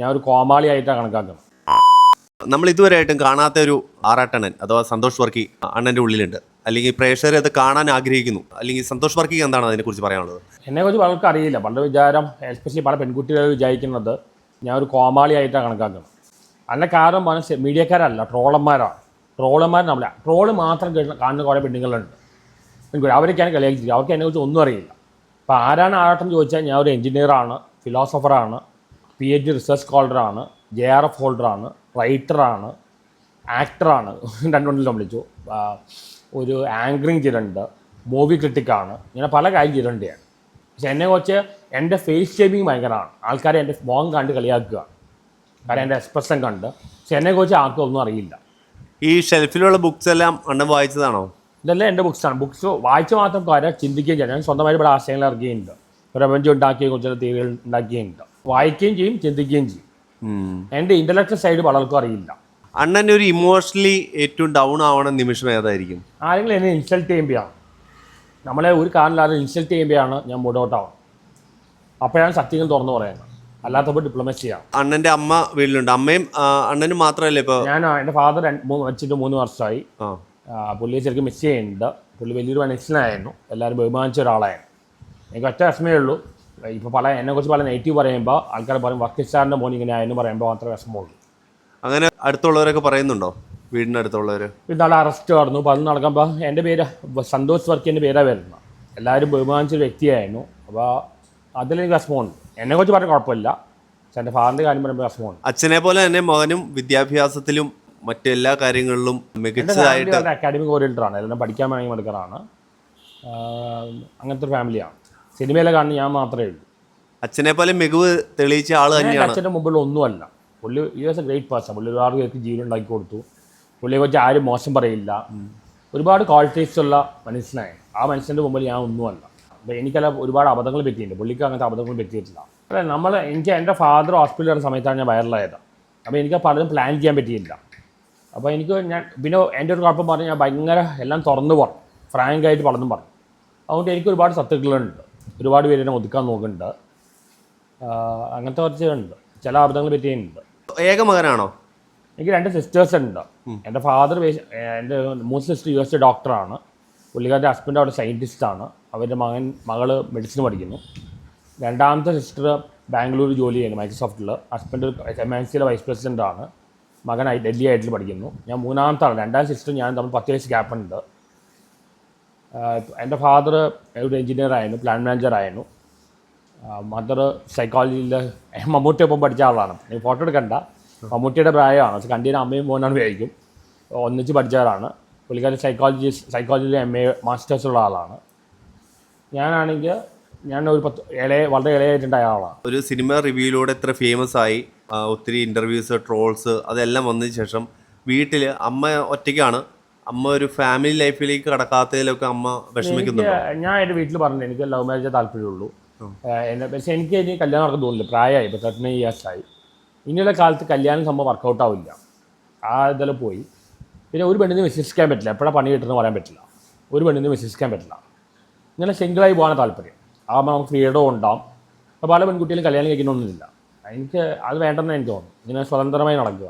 ഞാൻ ഒരു കോമാളി ആയിട്ടാണ് കണക്കാക്കുന്നത്. നമ്മൾ ഇതുവരെ ആയിട്ടും കാണാത്ത ഒരു ആറാട്ടണ്ണൻ അഥവാ സന്തോഷ് വർക്കി അണ്ണന്റെ ഉള്ളിലുണ്ട്. അല്ലെങ്കിൽ പ്രേക്ഷകരെ അത് കാണാൻ ആഗ്രഹിക്കുന്നു. അല്ലെങ്കിൽ സന്തോഷ് വർക്കിക്ക് എന്താണ് അതിനെക്കുറിച്ച് പറയാനുള്ളത്? എന്നെക്കുറിച്ച് പലർക്കും അറിയില്ല. പണ്ട് വിചാരം എസ്പെഷ്യലി പല പെൺകുട്ടികൾ വിചാരിക്കുന്നത് ഞാൻ ഒരു കോമാളി ആയിട്ടാണ് കണക്കാക്കുന്നത്. അതിന്റെ കാരണം മനസ്സ് മീഡിയക്കാരല്ല ട്രോളന്മാരാണ്. ട്രോളന്മാർ നമ്മളെ ട്രോൾ മാത്രം കാണുന്ന കുറേ പെണ്ണുങ്ങളുണ്ട്. പെൺകുട്ടി അവരൊക്കെയാണ് കളിയാക്കി അവർക്ക് എന്നെക്കുറിച്ച് ഒന്നും അറിയില്ല. അപ്പോൾ ആരാണ് ആരാട്ടം ചോദിച്ചാൽ ഞാൻ ഒരു എഞ്ചിനീയറാണ് ഫിലോസഫറാണ് പി എച്ച് ഡി റിസർച്ച് സ്കോളറാണ് ജെ ആർ എഫ് ഹോൾഡറാണ് റൈറ്ററാണ് ആക്ടറാണ് രണ്ടുകൊണ്ടിലും വിളിച്ചു ഒരു ആങ്കറിങ് ചെയ്തിട്ടുണ്ട്. മൂവി ക്രിട്ടിക്കാണ് ഇങ്ങനെ പല കാര്യം ചെയ്തിട്ടുണ്ട് ഞാൻ. പക്ഷെ എന്നെ കുറച്ച് എന്റെ ഫേസ് ഷേപ്പിംഗ് ഭയങ്കരമാണ്. ആൾക്കാരെ എന്റെ മോഹം കണ്ട് കളിയാക്കുക. കാരണം എന്റെ എക്സ്പ്രഷൻ കണ്ട്. പക്ഷെ എന്നെ കുറിച്ച് ആർക്കും ഒന്നും അറിയില്ല. ഈ ഷെൽഫിലുള്ള ബുക്സ് എല്ലാം അണ്ണൻ വായിച്ചതാണോ? ഇതെല്ലാം എന്റെ ബുക്സാണ് ബുക്സ് വായിച്ച് മാത്രം കാര്യം ചിന്തിക്കുകയും ചെയ്യാം. ഞാൻ സ്വന്തമായിട്ട് ഇവിടെ ആശയങ്ങൾ ഇറക്കുകയുണ്ട് പ്രപഞ്ചം ഉണ്ടാക്കിയ കുറച്ച് ഉണ്ടാക്കുകയും ഉണ്ടാവും വായിക്കുകയും ചെയ്യും ചിന്തിക്കുകയും ചെയ്യും. എന്റെ ഇന്റലക്ച്വൽ സൈഡ് പലർക്കും അറിയില്ല. അണ്ണൻ ഒരു ഇമോഷണലി ഏറ്റവും ഡൗൺ ആവണ നിമിഷം ഏതായിരിക്കും? ആരെങ്കിലും എന്നെ ഇൻസൾട്ട് ചെയ്യുമ്പോഴാണ്. നമ്മളെ ഒരു കാരണമില്ലാതെ ഇൻസൾട്ട് ചെയ്യുമ്പോഴാണ് ഞാൻ മുടോട്ടാവും അപ്പോഴാണ് സത്യങ്ങൾ തുറന്നു പറയുന്നത്. അല്ലാത്തപ്പോൾ ഡിപ്ലോമസിയാണ് അണ്ണന്റെ അമ്മ വീട്ടിലുണ്ട്. അമ്മയും അണ്ണനും മാത്രമല്ലേ ഇപ്പോൾ? ഞാൻ എന്റെ ഫാദർ മൂന്ന് വെച്ചിട്ട് മൂന്ന് വർഷമായി. പുള്ളിയെ ശരിക്കും മിസ് ചെയ്യുന്നുണ്ട്. പുള്ളി വലിയൊരു മനുഷ്യനായിരുന്നു. എല്ലാവരും ബഹുമാനിച്ച ഒരാളായിരുന്നു. എനിക്ക് ഒറ്റ വിഷമേ ഉള്ളൂ. ഇപ്പോൾ പല എന്നെക്കുറിച്ച് പല നെഗറ്റീവ് പറയുമ്പോൾ ആൾക്കാർ പറയും വർക്ക് സ്റ്റാറിന്റെ മോൻ ഇങ്ങനെ ആയെന്ന് പറയുമ്പോൾ മാത്രമേ വിഷമമുള്ളൂ. അങ്ങനെ അടുത്തുള്ളവരൊക്കെ പറയുന്നുണ്ടോ? വീടിന്റെ അടുത്തുള്ളവർ ഇന്നാളെ അറസ്റ്റ് നടന്നു. അപ്പോൾ അത് നടക്കുമ്പോൾ എന്റെ പേര് സന്തോഷ് വർക്കിന്റെ പേരാണ് വരുന്നത്. എല്ലാവരും ബഹുമാനിച്ചൊരു വ്യക്തിയായിരുന്നു. അപ്പോൾ അതിലെനിക്ക് വിഷമമുണ്ട്. എന്നെക്കുറിച്ച് പറഞ്ഞ കുഴപ്പമില്ല. പക്ഷെ എന്റെ ഫാദറിന്റെ കാര്യം പറയുമ്പോൾ വിഷമമുണ്ട്. അച്ഛനെ പോലെ തന്നെ മകനും വിദ്യാഭ്യാസത്തിലും മറ്റെല്ലാ കാര്യങ്ങളിലും മികച്ചതായിട്ട് അക്കാഡമിക് ഓറിയന്റഡാണ് എല്ലാം പഠിക്കാൻ വേണമെങ്കിൽ മെടുക്കാറാണ് അങ്ങനത്തെ ഒരു ഫാമിലിയാണ് സിനിമയിലെ കാണുന്ന ഞാൻ മാത്രമേ ഉള്ളൂ. അച്ഛനെ പോലെ മികവ് തെളിയിച്ച ആൾ തന്നെയാണ്. അച്ഛന്റെ മുമ്പിൽ ഒന്നുമല്ല. പുള്ളി ഈ വാസ് എ ഗ്രേറ്റ് പേഴ്സൺ പുള്ളി ഒരുപാട് പേർക്ക് ജീവൻ ഉണ്ടാക്കി കൊടുത്തു. പുള്ളിയെ കുറിച്ച് ആരും മോശം പറയില്ല. ഒരുപാട് ക്വാളിറ്റീസ് ഉള്ള മനുഷ്യനായി ആ മനുഷ്യന്റെ മുമ്പിൽ ഞാൻ ഒന്നുമല്ല. അപ്പോൾ എനിക്കല്ല ഒരുപാട് അബദ്ധങ്ങൾ പറ്റിയിട്ടുണ്ട്. പുള്ളിക്ക് അങ്ങനത്തെ അബദ്ധങ്ങൾ പറ്റിയിട്ടില്ല. അല്ല നമ്മൾ എനിക്ക് എന്റെ ഫാദർ ഹോസ്പിറ്റലിൽ വരുന്ന സമയത്താണ് ഞാൻ വൈറലായത് അപ്പോൾ എനിക്ക് പലതും പ്ലാൻ ചെയ്യാൻ പറ്റിയില്ല. അപ്പോൾ എനിക്ക് ഞാൻ പിന്നെ എന്റെ ഒരു കുഴപ്പം പറഞ്ഞാൽ ഞാൻ ഭയങ്കര എല്ലാം തുറന്നു പറഞ്ഞു. ഫ്രാങ്കായിട്ട് പലതും പറഞ്ഞു. അതുകൊണ്ട് എനിക്ക് ഒരുപാട് സത്തുക്കളുണ്ട് ഒരുപാട് പേര് എന്നെ ഒതുക്കാൻ നോക്കുന്നുണ്ട്. അങ്ങനത്തെ കുറച്ച് ഉണ്ട് ചില അബദ്ധങ്ങൾ പറ്റിയുണ്ട് ഏക മകനാണോ എനിക്ക് രണ്ട് സിസ്റ്റേഴ്സ് ഉണ്ട്. എന്റെ ഫാദർ എന്റെ മൂന്ന് സിസ്റ്റർ യു എസ് ഡോക്ടറാണ് പുള്ളിക്കാരുടെ ഹസ്ബൻഡ് അവിടെ സയന്റിസ്റ്റാണ് അവരുടെ മകൻ മകൾ മെഡിസിൻ പഠിക്കുന്നു. രണ്ടാമത്തെ സിസ്റ്റർ ബാംഗ്ലൂർ ജോലി ചെയ്യുന്നു മൈക്രോസോഫ്റ്റിൽ ഹസ്ബൻഡ് എം എൻ സിയിലെ വൈസ് പ്രസിഡന്റാണ് ആണ്. മകൻ ഡൽഹി ആയിട്ട് പഠിക്കുന്നു. ഞാൻ മൂന്നാമത്തെ ആണ് രണ്ടാം സിസ്റ്റർ ഞാൻ തമ്മിൽ പത്ത് വയസ്സ് ഗ്യാപ്പ് ഉണ്ട്. എന്റെ ഫാദർ ഒരു എഞ്ചിനീയർ ആയിരുന്നു പ്ലാൻ മാനേജർ ആയിരുന്നു. മദർ സൈക്കോളജിയിൽ മമ്മൂട്ടി ഒപ്പം പഠിച്ച ആളാണ്. നീ ഫോട്ടോ എടുക്കണ്ട. മമ്മൂട്ടിയുടെ പ്രായമാണ്. കണ്ടീനെ അമ്മയും മോനാണ് വിചാരിക്കും ഒന്നിച്ച് പഠിച്ചവരാണ്. പുള്ളിക്കാരൻ സൈക്കോളജി സൈക്കോളജിയിൽ എം എ മാസ്റ്റേഴ്സ് ഉള്ള ആളാണ്. ഞാനാണെങ്കിൽ ഞാൻ ഒരു പത്ത് ഇളയ വളരെ ഇളയായിട്ടുണ്ടായ ആളാണ്. ഒരു സിനിമ റിവ്യൂയിലൂടെ ഇത്ര ഫേമസ് ആയി ഒത്തിരി ഇന്റർവ്യൂസ് ട്രോൾസ് അതെല്ലാം വന്നതിന് ശേഷം വീട്ടിൽ അമ്മ ഒറ്റയ്ക്കാണ്. അമ്മ ഒരു ഫാമിലി ലൈഫിലേക്ക് കടക്കാത്തതിലൊക്കെ അമ്മ വിഷമിക്കുന്നുണ്ട്? ഞാൻ എന്റെ വീട്ടിൽ പറഞ്ഞു എനിക്ക് ലവ് മാരേജ് താല്പര്യമുള്ളൂ. എന്നെ പക്ഷേ എനിക്ക് ഇനി കല്യാണം നടക്കാൻ തോന്നില്ല പ്രായമായി ഇപ്പോൾ തേർട്ടി നൈൻ ഇയേഴ്സ് ആയി. ഇനിയുള്ള കാലത്ത് കല്യാണം സംഭവം വർക്കൗട്ട് ആവില്ല. ആ ഇതെല്ലാം പോയി. പിന്നെ ഒരു പെണ്ണിനെ വിശ്വസിക്കാൻ പറ്റില്ല എപ്പോഴാണ് പണി കിട്ടുന്നത് പറയാൻ പറ്റില്ല. ഒരു പെണ്ണിനെ വിശ്വസിക്കാൻ പറ്റില്ല. ഇങ്ങനെ സിംഗിളായി പോകാൻ താല്പര്യം. ആകുമ്പോൾ നമുക്ക് ഫ്രീഡം ഉണ്ടാവും. അപ്പോൾ പല പെൺകുട്ടികളും കല്യാണം കഴിക്കണമെന്നില്ല എനിക്ക് അത് വേണ്ടെന്ന് എനിക്ക് തോന്നുന്നു. ഇങ്ങനെ സ്വതന്ത്രമായി നടക്കുക.